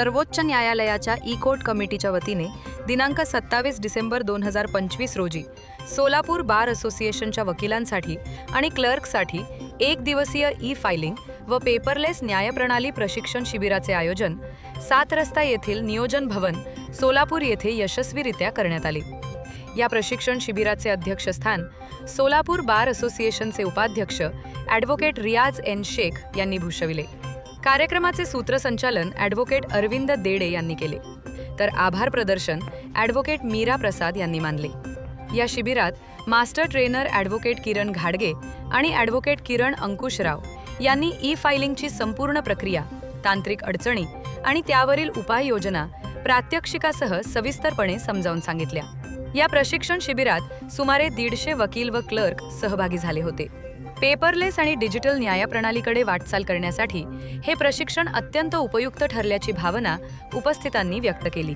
सर्वोच्च न्यायालयाच्या E court कमिटीच्या वतीने दिनांक सत्तावीस डिसेंबर दोन हजार पंचवीस रोजी सोलापूर बार असोसिएशनच्या वकिलांसाठी आणि क्लर्कसाठी एक दिवसीय ई फायलिंग व पेपरलेस न्यायप्रणाली प्रशिक्षण शिबिराचे आयोजन सात रस्ता येथील नियोजन भवन सोलापूर येथे यशस्वीरित्या करण्यात आले. या प्रशिक्षण शिबिराचे अध्यक्षस्थान सोलापूर बार असोसिएशनचे उपाध्यक्ष ॲडव्होकेट रियाज एन शेख यांनी भूषविले. कार्यक्रमाचे सूत्रसंचालन ॲडव्होकेट अरविंद देडे यांनी केले. तर आभार प्रदर्शन ॲडव्होकेट मीरा प्रसाद यांनी मानले. या शिबिरात मास्टर ट्रेनर ॲडव्होकेट किरण घाडगे आणि ॲडव्होकेट किरण अंकुशराव यांनी ई फायलिंगची संपूर्ण प्रक्रिया तांत्रिक अडचणी आणि त्यावरील उपाययोजना प्रात्यक्षिकासह सविस्तरपणे समजावून सांगितल्या. या प्रशिक्षण शिबिरात सुमारे दीडशे वकील व क्लर्क सहभागी झाले होते. पेपरलेस आणि डिजिटल न्यायप्रणालीकडे वाटचाल करण्यासाठी हे प्रशिक्षण अत्यंत उपयुक्त ठरल्याची भावना उपस्थितांनी व्यक्त केली.